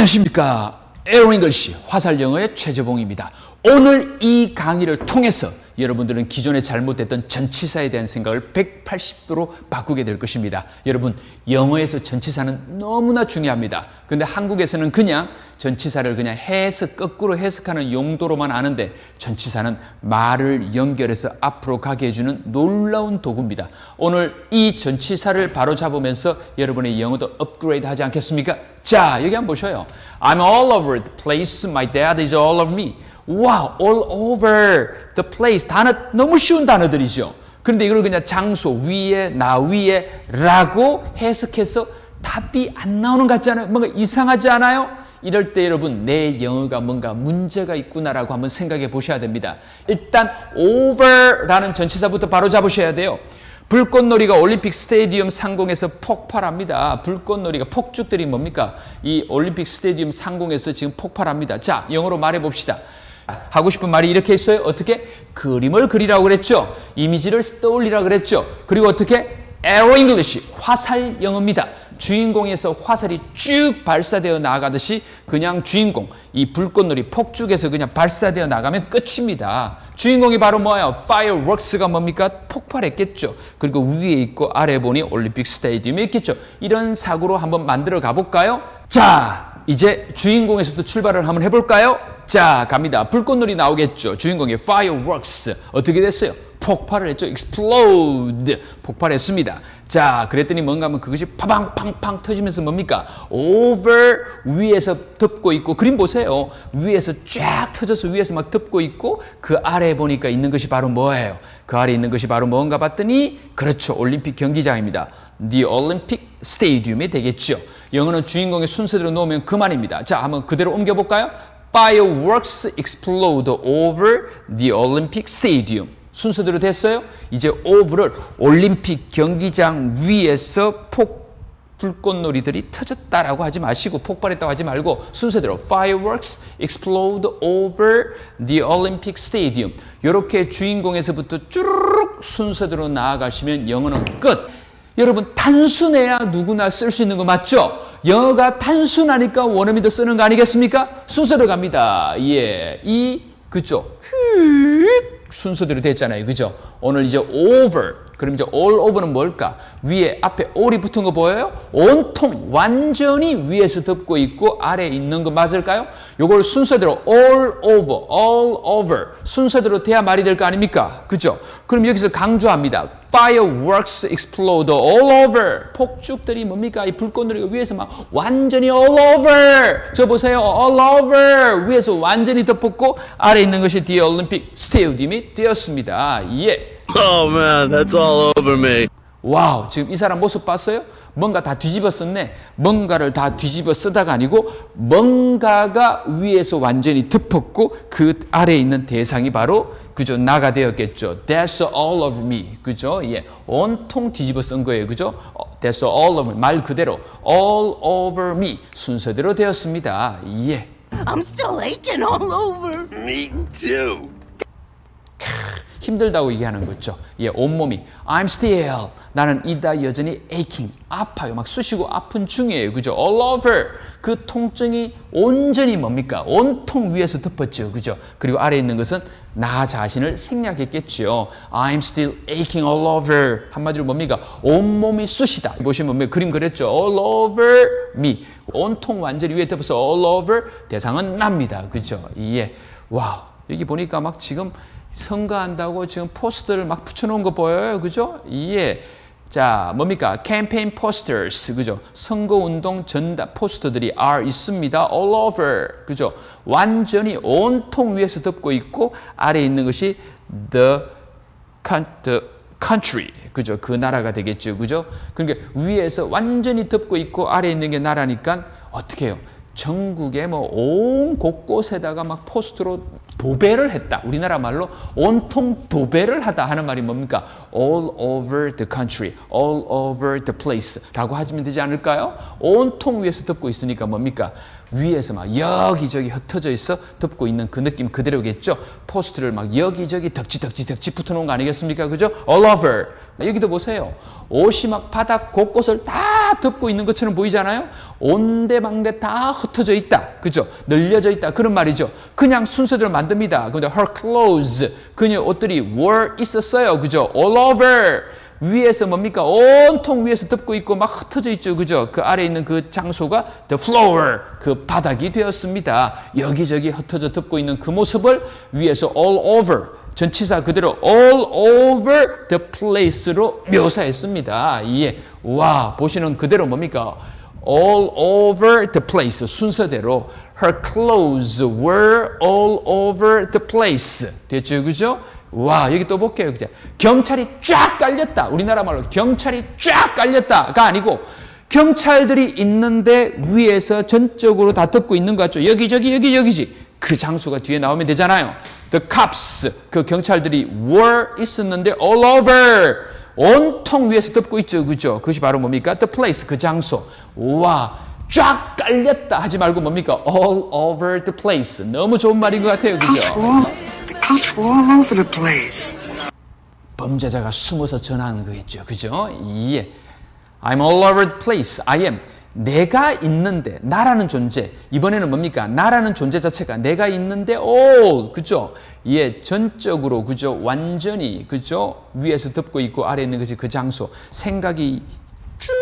안녕하십니까. 에어잉글시 화살영어의 최재봉입니다. 오늘 이 강의를 통해서 여러분들은 기존에 잘못됐던 전치사에 대한 생각을 180도로 바꾸게 될 것입니다. 여러분, 영어에서 전치사는 너무나 중요합니다. 근데 한국에서는 그냥 전치사를 그냥 해석, 거꾸로 해석하는 용도로만 아는데 전치사는 말을 연결해서 앞으로 가게 해주는 놀라운 도구입니다. 오늘 이 전치사를 바로 잡으면서 여러분의 영어도 업그레이드 하지 않겠습니까? 자, 여기 한번 보셔요. I'm all over the place. My dad is all over me. 와, all over the place. 단어, 너무 쉬운 단어들이죠. 그런데 이걸 그냥 장소, 위에, 나 위에, 라고 해석해서 답이 안 나오는 것 같지 않아요? 뭔가 이상하지 않아요? 이럴 때 여러분, 내 영어가 뭔가 문제가 있구나라고 한번 생각해 보셔야 됩니다. 일단, over라는 전치사부터 바로 잡으셔야 돼요. 불꽃놀이가 올림픽 스테디움 상공에서 폭발합니다. 불꽃놀이가 폭죽들이 뭡니까? 이 올림픽 스테디움 상공에서 지금 폭발합니다. 자, 영어로 말해 봅시다. 하고 싶은 말이 이렇게 있어요. 어떻게? 그림을 그리라고 그랬죠. 이미지를 떠올리라 그랬죠. 그리고 어떻게? Aero English, 화살 영어입니다. 주인공에서 화살이 쭉 발사되어 나가듯이 그냥 주인공, 이 불꽃놀이 폭죽에서 그냥 발사되어 나가면 끝입니다. 주인공이 바로 뭐예요? Fireworks가 뭡니까? 폭발했겠죠. 그리고 위에 있고 아래 보니 올림픽 스테디움이 있겠죠. 이런 사고로 한번 만들어 가볼까요? 자, 이제 주인공에서부터 출발을 한번 해볼까요? 자, 갑니다. 불꽃놀이 나오겠죠. 주인공의 fireworks. 어떻게 됐어요? 폭발을 했죠. explode. 폭발했습니다. 자, 그랬더니 뭔가 하면 그것이 파방 팡팡 터지면서 뭡니까? over 위에서 덮고 있고 그림 보세요. 위에서 쫙 터져서 위에서 막 덮고 있고 그 아래에 보니까 있는 것이 바로 뭐예요? 그 아래에 있는 것이 바로 뭔가 봤더니 그렇죠. 올림픽 경기장입니다. The Olympic Stadium이 되겠죠. 영어는 주인공의 순서대로 놓으면 그만입니다. 자, 한번 그대로 옮겨 볼까요? Fireworks explode over the Olympic Stadium. 순서대로 됐어요? 이제 over를 올림픽 경기장 위에서 폭 불꽃놀이들이 터졌다라고 하지 마시고 폭발했다고 하지 말고 순서대로 fireworks explode over the Olympic Stadium. 이렇게 주인공에서부터 쭈르륵 순서대로 나아가시면 영어는 끝. 여러분 단순해야 누구나 쓸 수 있는 거 맞죠? 영어가 단순하니까 원어민도 쓰는 거 아니겠습니까? 순서대로 갑니다. 예, 이 그죠? 휙 순서대로 됐잖아요, 그죠? 오늘 이제 over 그럼 이제 all over는 뭘까? 위에 앞에 all이 붙은 거 보여요? 온통 완전히 위에서 덮고 있고 아래에 있는 거 맞을까요? 요걸 순서대로 all over, all over 순서대로 돼야 말이 될 거 아닙니까? 그죠? 그럼 여기서 강조합니다. fireworks explode all over. 폭죽들이 뭡니까? 이 불꽃놀이가 위에서 막 완전히 all over. 저 보세요. all over. 위에서 완전히 덮었고 아래에 있는 것이 The Olympic Stadium이 되었습니다. 예. Oh man, that's all over me. 와우, 지금 이 사람 모습 봤어요? 뭔가 다 뒤집어 썼네. 뭔가를 다 뒤집어 쓰다가 아니고 뭔가가 위에서 완전히 덮었고 그 아래에 있는 대상이 바로 그죠 나가 되었겠죠. That's all over me. 그죠? 예, 온통 뒤집어 쓴 거예요. 그죠? 어, That's all over me. 말 그대로 all over me 순서대로 되었습니다. 예. I'm still aching all over. Me too. 힘들다고 얘기하는 거죠. 예, 온몸이 I'm still 나는 이다 여전히 aching 아파요. 막 쑤시고 아픈 중이에요. 그죠? all over 그 통증이 온전히 뭡니까? 온통 위에서 덮었죠. 그죠? 그리고 아래에 있는 것은 나 자신을 생략했겠죠. I'm still aching all over 한마디로 뭡니까? 온몸이 쑤시다. 보시면 뭡니까? 그림 그렸죠. all over me 온통 완전히 위에 덮어서 all over 대상은 납니다. 그죠? 예. 와우. 여기 보니까 막 지금 선거한다고 지금 포스터를 막 붙여놓은 거 보여요. 그죠? 예. 자, 뭡니까? 캠페인 포스터스. 그죠? 선거 운동 전달 포스터들이 are 있습니다. all over. 그죠? 완전히 온통 위에서 덮고 있고 아래에 있는 것이 the, the country. 그죠? 그 나라가 되겠죠. 그죠? 그러니까 위에서 완전히 덮고 있고 아래에 있는 게 나라니까 어떻게 해요? 전국에 뭐온 곳곳에다가 막 포스트로 도배를 했다. 우리나라 말로 온통 도배를 하다 하는 말이 뭡니까? all over the country, all over the place 라고 하시면 되지 않을까요? 온통 위에서 덮고 있으니까 뭡니까? 위에서 막 여기저기 흩어져 있어 덮고 있는 그 느낌 그대로겠죠. 포스트를 막 여기저기 덕지 덕지 덕지 붙여놓은 거 아니겠습니까? 그죠? All over. 여기도 보세요. 옷이 막 바닥 곳곳을 다 덮고 있는 것처럼 보이잖아요. 온데방데 다 흩어져 있다. 그죠? 늘려져 있다. 그런 말이죠. 그냥 순서대로 만듭니다. 근데 her clothes, 그녀 옷들이 were 있었어요. 그죠? All over. 위에서 뭡니까? 온통 위에서 덮고 있고 막 흩어져 있죠. 그죠? 그 아래 있는 그 장소가 the floor, 그 바닥이 되었습니다. 여기저기 흩어져 덮고 있는 그 모습을 위에서 all over, 전치사 그대로 all over the place로 묘사했습니다. 예. 와, 보시는 그대로 뭡니까? all over the place 순서대로 her clothes were all over the place 됐죠 그죠 와 여기 또 볼게요 그죠 경찰이 쫙 깔렸다 우리나라 말로 경찰이 쫙 깔렸다가 아니고 경찰들이 있는데 위에서 전적으로 다 덮고 있는 것 같죠 여기저기 여기 여기지 그 장소가 뒤에 나오면 되잖아요 the cops 그 경찰들이 were 있었는데 all over 온통 위에서 덮고 있죠. 그죠? 그것이 바로 뭡니까? The place, 그 장소. 와, 쫙 깔렸다 하지 말고 뭡니까? All over the place. 너무 좋은 말인 것 같아요. 그죠? The cops were all over the place. 범죄자가 숨어서 전하는 거겠죠. 그죠? 예. I'm all over the place. I am. 내가 있는데, 나라는 존재. 이번에는 뭡니까? 나라는 존재 자체가 내가 있는데, all. 그죠? 예, 전적으로, 그죠? 완전히, 그죠? 위에서 덮고 있고 아래에 있는 것이 그 장소. 생각이 쭉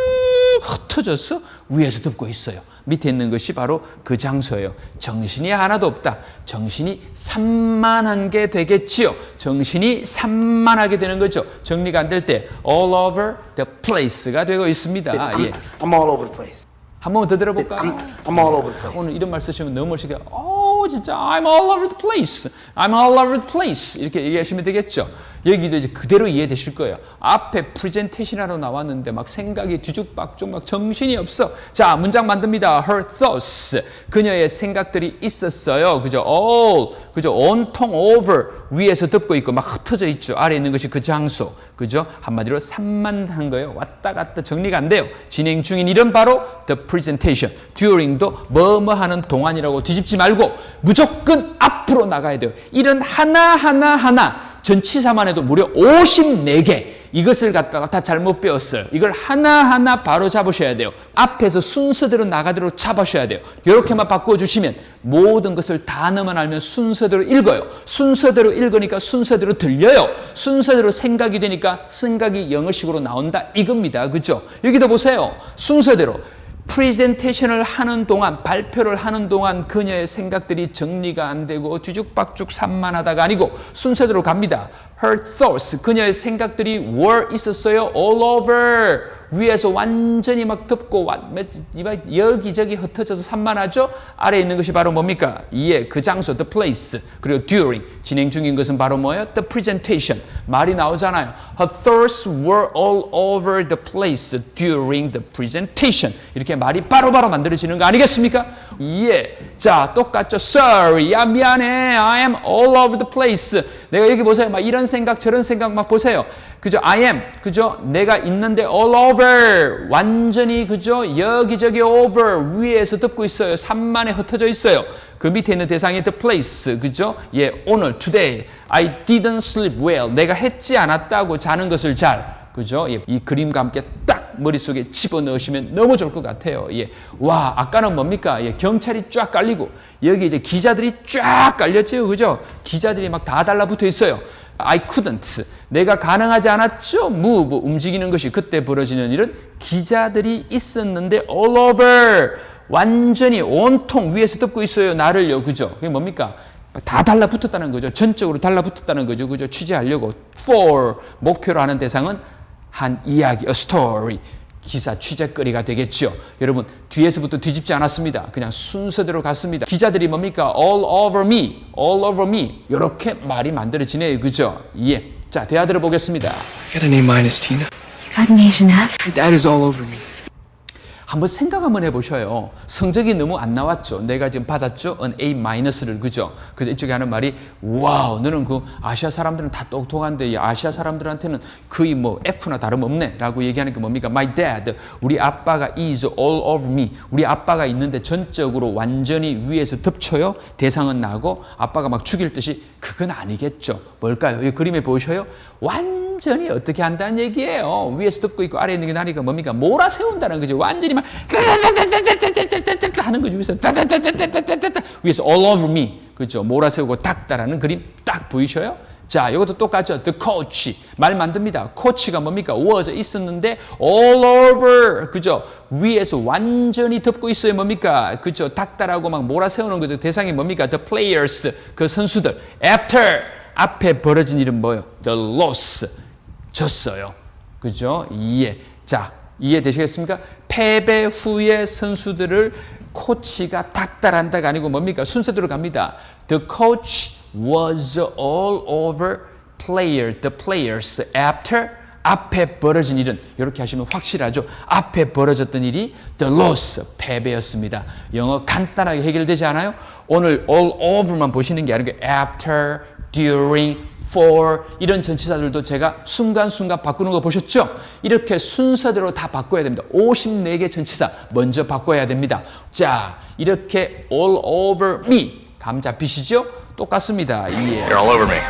흩어져서 위에서 덮고 있어요. 밑에 있는 것이 바로 그 장소예요. 정신이 하나도 없다. 정신이 산만한 게 되겠지요. 정신이 산만하게 되는 거죠. 정리가 안 될 때 all over the place가 되고 있습니다. 예. I'm all over the place. 한 번 더 들어볼까? I'm, I'm all over the place. 오늘 이런 말 쓰시면 너무 멋있게 오 진짜 I'm all over the place I'm all over the place 이렇게 얘기하시면 되겠죠 여기도 이제 그대로 이해되실 거예요. 앞에 프레젠테이션하러 나왔는데 막 생각이 뒤죽박죽 막 정신이 없어. 자 문장 만듭니다. Her thoughts. 그녀의 생각들이 있었어요. 그죠? All. 그죠? 온통 over. 위에서 덮고 있고 막 흩어져 있죠. 아래 있는 것이 그 장소. 그죠? 한마디로 산만한 거예요. 왔다 갔다 정리가 안 돼요. 진행 중인 일은 바로 the presentation. During도 뭐뭐 하는 동안이라고 뒤집지 말고 무조건 앞으로 나가야 돼요. 일은 하나 하나 하나 전치사만 해도 무려 54개 이것을 갖다가 다 잘못 배웠어요. 이걸 하나하나 바로 잡으셔야 돼요. 앞에서 순서대로 나가대로 잡으셔야 돼요. 이렇게만 바꿔주시면 모든 것을 단어만 알면 순서대로 읽어요. 순서대로 읽으니까 순서대로 들려요. 순서대로 생각이 되니까 생각이 영어식으로 나온다. 이겁니다. 그죠? 여기도 보세요. 순서대로. 프레젠테이션을 하는 동안 발표를 하는 동안 그녀의 생각들이 정리가 안 되고 뒤죽박죽 산만하다가 아니고 순서대로 갑니다. Her thoughts 그녀의 생각들이 were 있었어요. all over 위에서 완전히 막 덮고 여기저기 흩어져서 산만하죠. 아래에 있는 것이 바로 뭡니까? 이에 그 장소 the place 그리고 during 진행 중인 것은 바로 뭐예요? the presentation 말이 나오잖아요. Her thoughts were all over the place during the presentation 이렇게 말이 바로바로 만들어지는 거 아니겠습니까? 예. 자, 똑같죠. Sorry. 야, 미안해. I am all over the place. 내가 여기 보세요. 막 이런 생각, 저런 생각 막 보세요. 그죠? I am. 그죠? 내가 있는데 all over. 완전히, 그죠? 여기저기 over. 위에서 덮고 있어요. 산만에 흩어져 있어요. 그 밑에 있는 대상이 the place. 그죠? 예, 오늘, today. I didn't sleep well. 내가 했지 않았다고 자는 것을 잘. 그죠? 예, 이 그림과 함께 딱 머릿속에 집어넣으시면 너무 좋을 것 같아요. 예. 와, 아까는 뭡니까? 예, 경찰이 쫙 깔리고, 여기 이제 기자들이 쫙 깔렸죠. 그죠? 기자들이 막 다 달라붙어 있어요. I couldn't. 내가 가능하지 않았죠? move. 움직이는 것이 그때 벌어지는 일은 기자들이 있었는데 all over. 완전히 온통 위에서 덮고 있어요. 나를요. 그죠? 그게 뭡니까? 다 달라붙었다는 거죠. 전적으로 달라붙었다는 거죠. 그죠? 취재하려고 for 목표로 하는 대상은 한 이야기, a story. 기사 취재거리가 되겠죠. 여러분 뒤에서부터 뒤집지 않았습니다. 그냥 순서대로 갔습니다. 기자들이 뭡니까? all over me, all over me. 이렇게 말이 만들어지네요. 그죠? 예. 자, 대화 들어보겠습니다. I got an A minus, Tina. Got an Asian F? Dad is all over me. 한번 생각 한번 해보셔요. 성적이 너무 안 나왔죠. 내가 지금 받았죠. 은 A 마이너스를 그죠. 그래서 이쪽에 하는 말이 와우 너는 그 아시아 사람들은 다 똑똑한데 이 아시아 사람들한테는 거의 뭐 F나 다름없네라고 얘기하는 게 뭡니까? My dad 우리 아빠가 is all over me. 우리 아빠가 있는데 전적으로 완전히 위에서 덮쳐요. 대상은 나고 아빠가 막 죽일 듯이 그건 아니겠죠. 뭘까요? 이 그림에 보이셔요? 완 전히 어떻게 한다는 얘기예요. 위에서 덮고 있고 아래에 있는 게 나니까 뭡니까? 몰아세운다는 거죠. 완전히 막 하는 거죠. 위에서 위에서 all over me. 그죠? 몰아세우고 닦다라는 그림 딱 보이셔요? 자, 이것도 똑같죠. The coach. 말 만듭니다. 코치가 뭡니까? was 있었는데 all over. 그죠? 위에서 완전히 덮고 있어요. 뭡니까? 그죠? 닦다라고 막 몰아세우는 거죠. 대상이 뭡니까? The players. 그 선수들. After. 앞에 벌어진 일은 뭐예요? The loss. 졌어요. 그죠? 이해. 자, 이해되시겠습니까? 패배 후에 선수들을 코치가 닥달한다가 아니고 뭡니까? 순서대로 갑니다. The coach was all over player, the players after 앞에 벌어진 일은 이렇게 하시면 확실하죠. 앞에 벌어졌던 일이 the loss 패배였습니다. 영어 간단하게 해결되지 않아요? 오늘 all over만 보시는 게 아니고 after, during, for 이런 전치사들도 제가 순간순간 바꾸는 거 보셨죠? 이렇게 순서대로 다 바꿔야 됩니다. 54개 전치사 먼저 바꿔야 됩니다. 자, 이렇게 all over me 감 잡히시죠? 똑같습니다. 예. You're all over me.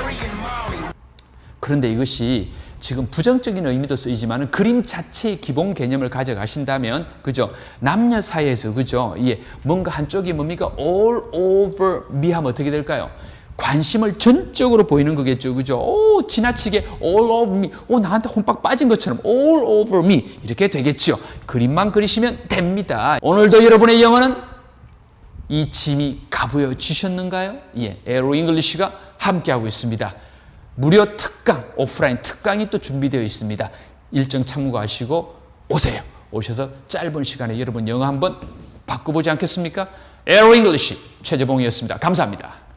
그런데 이것이 지금 부정적인 의미도 쓰이지만 그림 자체의 기본 개념을 가져가신다면 그죠 남녀 사이에서 그죠 예 뭔가 한쪽이 뭡니까 all over me 하면 어떻게 될까요? 관심을 전적으로 보이는 거겠죠 그죠 오 지나치게 all over me 오 나한테 혼박 빠진 것처럼 all over me 이렇게 되겠죠 그림만 그리시면 됩니다 오늘도 여러분의 영어는 이 짐이 가보여 주셨는가요? 예, 에로 잉글리시가 함께하고 있습니다. 무료 특강, 오프라인 특강이 또 준비되어 있습니다. 일정 참고하시고 오세요. 오셔서 짧은 시간에 여러분 영어 한번 바꿔보지 않겠습니까? 에로 잉글리시 최재봉이었습니다. 감사합니다.